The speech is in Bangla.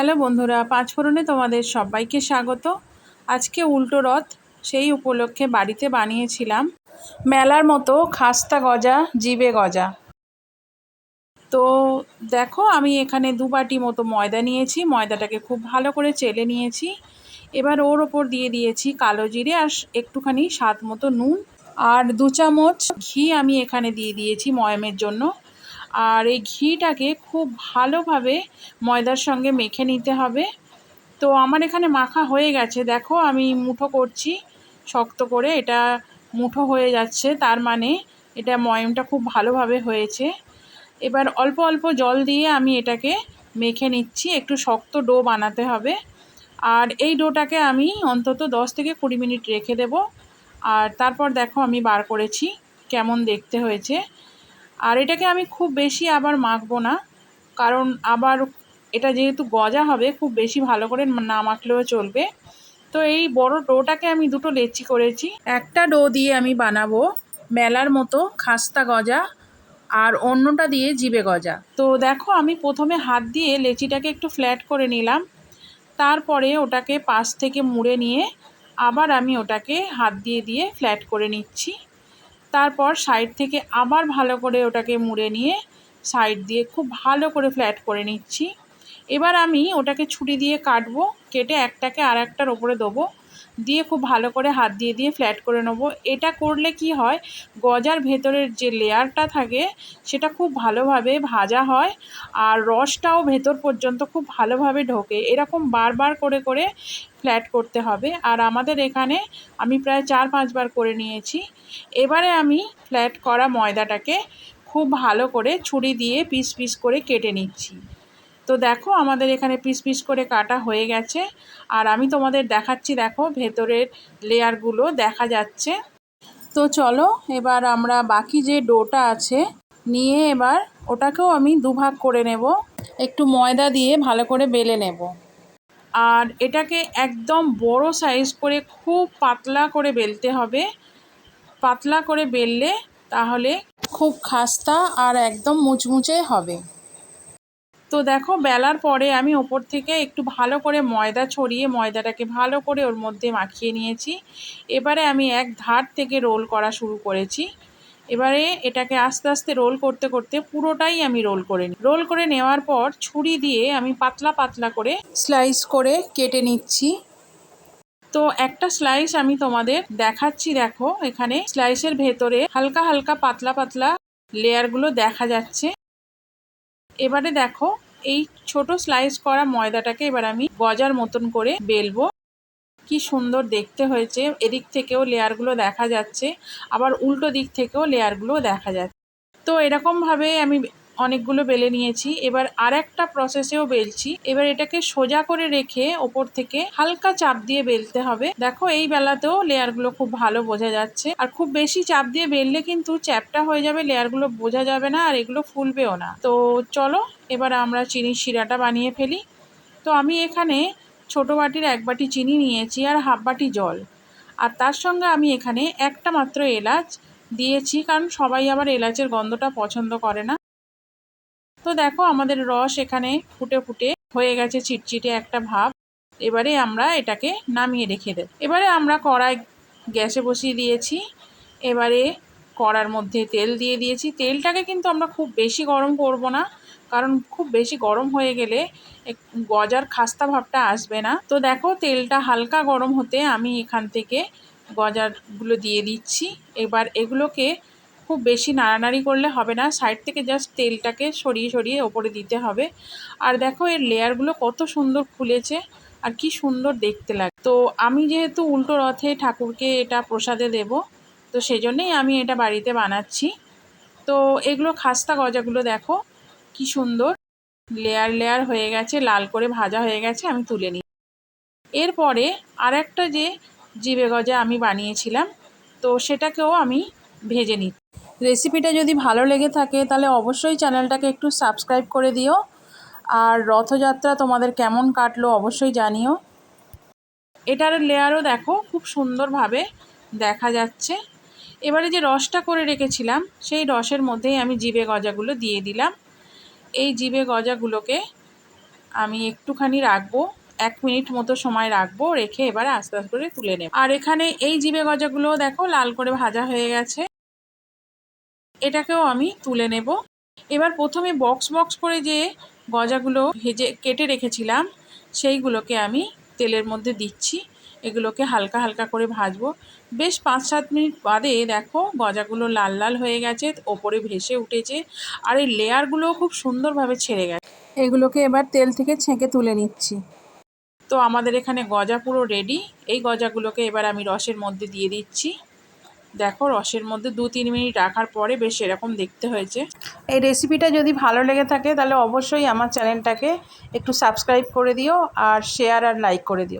হ্যালো বন্ধুরা পাঁচফোড়নে তোমাদের সবাইকে স্বাগত। আজকে উল্টো রথ, সেই উপলক্ষে বাড়িতে বানিয়েছিলাম মেলার মতো খাস্তা গজা, জিবে গজা। তো দেখো, আমি এখানে দু বাটি মতো ময়দা নিয়েছি, ময়দাটাকে খুব ভালো করে চেলে নিয়েছি। এবার ওর ওপর দিয়ে দিয়েছি কালো জিরে আর একটুখানি স্বাদ মতো নুন। আর দু চামচ ঘি আমি এখানে দিয়ে দিয়েছি ময়ামের জন্য। আর এই ঘিটাকে খুব ভালোভাবে ময়দার সঙ্গে মেখে নিতে হবে। তো আমার এখানে মাখা হয়ে গেছে। দেখো, আমি মুঠো করছি। শক্ত করে এটা মুঠো হয়ে যাচ্ছে। তার মানে এটা ময়মটা খুব ভালোভাবে হয়েছে। এবার অল্প অল্প জল দিয়ে আমি এটাকে মেখে নিচ্ছি। একটু শক্ত ডো বানাতে হবে। আর এই ডোটাকে আমি অন্তত দশ থেকে কুড়ি মিনিট রেখে দেব। আর তারপর দেখো, আমি বার করেছি। কেমন দেখতে হয়েছে। আর এটাকে আমি খুব বেশি আবার মাখবো না, কারণ আবার এটা যেহেতু গজা হবে, খুব বেশি ভালো করে না মাখলেও চলবে। তো এই বড় ডোটাকে আমি দুটো লেচি করেছি। একটা ডো দিয়ে আমি বানাবো মেলার মতো খাস্তা গজা আর অন্যটা দিয়ে জিবে গজা। তো দেখো আমি প্রথমে হাত দিয়ে লেচিটাকে একটু ফ্ল্যাট করে নিলাম, তারপরে ওটাকে পাশ থেকে মুড়ে নিয়ে আবার আমি ওটাকে হাত দিয়ে দিয়ে ফ্ল্যাট করে নিচ্ছি। তারপর সাইড থেকে আবার ভালো করে ওটাকে মুড়ে নিয়ে সাইড দিয়ে খুব ভালো করে ফ্ল্যাট করে নিচ্ছি। এবার আমি ওটাকে ছুরি দিয়ে কাটবো, কেটে একটাকে আর একটার ওপরে দেবো। দিয়ে খুব ভালো করে হাত দিয়ে দিয়ে ফ্ল্যাট করে নেব। এটা করলে কি হয়, গজার ভেতরের যে লেয়ারটা থাকে, সেটা খুব ভালোভাবে ভাজা হয় আর রসটাও ভেতর পর্যন্ত খুব ভালোভাবে ঢোকে। এরকম বারবার করে করে ফ্ল্যাট করতে হবে। আর আমাদের এখানে আমি প্রায় চার পাঁচবার করে নিয়েছি। এবারে আমি ফ্ল্যাট করা ময়দাটাকে খুব ভালো করে ছুরি দিয়ে পিস পিস করে কেটে নিচ্ছি। তো দেখো আমাদের এখানে পিস পিস করে কাটা হয়ে গেছে। আর আমি তোমাদের দেখাচ্ছি দেখো ভেতরের লেয়ারগুলো দেখা যাচ্ছে। তো চলো এবার আমরা বাকি যে ডোটা আছে, নিয়ে এবার ওটাকেও আমি দুভাগ করে নেব। একটু ময়দা দিয়ে ভালো করে বেলে নেব। আর এটাকে একদম বড় সাইজ করে খুব পাতলা করে বেলতে হবে। পাতলা করে বেললে তাহলে খুব খাস্তা আর একদম মুচমুচে হবে। তো দেখো, বেলার পরে আমি ওপর থেকে একটু ভালো করে ময়দা ছড়িয়ে, ময়দাটাকে ভালো করে ওর মধ্যে মাখিয়ে নিয়েছি। এবারে আমি এক ধার থেকে রোল করা শুরু করেছি। এবারে এটাকে আস্তে আস্তে রোল করতে করতে পুরোটাই আমি রোল করে নিই রোল করে নেওয়ার পর ছুরি দিয়ে আমি পাতলা পাতলা করে স্লাইস করে কেটে নিচ্ছি। তো একটা স্লাইস আমি তোমাদের দেখাচ্ছি, দেখো, এখানে স্লাইসের ভেতরে হালকা হালকা পাতলা পাতলা লেয়ারগুলো দেখা যাচ্ছে। এবারে দেখো, এই ছোট স্লাইস করা ময়দাটাকে এবার আমি গজার মতন করে বেলবো। কি সুন্দর দেখতে হয়েছে। এদিক থেকেও লেয়ারগুলো দেখা যাচ্ছে, আবার উল্টো দিক থেকেও লেয়ারগুলো দেখা যাচ্ছে। তো এরকমভাবে আমি অনেকগুলো বেলে নিয়েছি। এবার আর একটা প্রসেসেও বেলছি। এবার এটাকে সোজা করে রেখে ওপর থেকে হালকা চাপ দিয়ে বেলতে হবে। দেখো, এই বেলাতেও লেয়ারগুলো খুব ভালো বোঝা যাচ্ছে। আর খুব বেশি চাপ দিয়ে বেললে কিন্তু চ্যাপটা হয়ে যাবে, লেয়ারগুলো বোঝা যাবে না আর এগুলো ফুলবেও না। তো চলো, এবার আমরা চিনির শিরাটা বানিয়ে ফেলি। তো আমি এখানে ছোটো বাটির এক বাটি চিনি নিয়েছি আর হাফ বাটি জল। আর তার সঙ্গে আমি এখানে একটা মাত্র এলাচ দিয়েছি, কারণ সবাই আবার এলাচের গন্ধটা পছন্দ করে না। তো দেখো আমাদের রস এখানে ফুটে ফুটে হয়ে গেছে চিটচিটে একটা ভাব। এবারে আমরা এটাকে নামিয়ে রেখে দেব। এবারে আমরা কড়াই গ্যাসে বসিয়ে দিয়েছি। এবারে কড়ার মধ্যে তেল দিয়ে দিয়েছি। তেলটাকে কিন্তু আমরা খুব বেশি গরম করব না, কারণ খুব বেশি গরম হয়ে গেলে গজার খাস্তা ভাবটা আসবে না। তো দেখো তেলটা হালকা গরম হতে আমি এখান থেকে গজারগুলো দিয়ে দিচ্ছি। এবার এগুলোকে খুব বেশি নাড়ানাড়ি করলে হবে না। সাইড থেকে জাস্ট তেলটাকে সরিয়ে সরিয়ে ওপরে দিতে হবে। আর দেখো এর লেয়ারগুলো কত সুন্দর খুলেছে আর কি সুন্দর দেখতে লাগে তো আমি যেহেতু উল্টো রথে ঠাকুরকে এটা প্রসাদে দেব, তো সেজন্যই আমি এটা বাড়িতে বানাচ্ছি। তো এগুলো খাস্তা গজাগুলো দেখো কি সুন্দর। লেয়ার লেয়ার হয়ে গেছে, লাল করে ভাজা হয়ে গেছে, আমি তুলে নিই এরপরে আর একটা যে জিবে গজা আমি বানিয়েছিলাম, তো সেটাকেও আমি ভেজে নিই রেসিপিটা যদি ভালো লেগে থাকে, তাহলে অবশ্যই চ্যানেলটাকে একটু সাবস্ক্রাইব করে দিও। আর রথযাত্রা তোমাদের কেমন কাটলো অবশ্যই জানিও। এটার লেয়ারও দেখো খুব সুন্দরভাবে দেখা যাচ্ছে। এবারে যে রসটা করে রেখেছিলাম, সেই রসের মধ্যেই আমি জিবে গজাগুলো দিয়ে দিলাম। এই জিবে গজাগুলোকে আমি একটুখানি রাখব, এক মিনিট মতো সময় রাখব, রেখে এবারে আস্তে আস্তে করে তুলে নেব। আর এখানে এই জিবে গজাগুলো দেখো লাল করে ভাজা হয়ে গেছে। এটাকেও আমি তুলে নেব। এবার প্রথমে বক্স বক্স করে যে গজাগুলো ভেজে কেটে রেখেছিলাম, সেইগুলোকে আমি তেলের মধ্যে দিচ্ছি। এগুলোকে হালকা হালকা করে ভাজবো। বেশ পাঁচ সাত মিনিট বাদে দেখো গজাগুলো লাল লাল হয়ে গেছে, ওপরে ভেসে উঠেছে আর এই লেয়ারগুলোও খুব সুন্দরভাবে ছেড়ে গেছে। এগুলোকে এবার তেল থেকে ছেঁকে তুলে নিচ্ছি। তো আমাদের এখানে গজা পুরো রেডি এই গজাগুলোকে এবার আমি রসের মধ্যে দিয়ে দিচ্ছি। দেখো, রসের মধ্যে দু তিন মিনিট রাখার পরে বেশ এরকম দেখতে হয়েছে। এই রেসিপিটা যদি ভালো লেগে থাকে, তাহলে অবশ্যই আমার চ্যানেলটাকে একটু সাবস্ক্রাইব করে দিও আর শেয়ার আর লাইক করে দিও।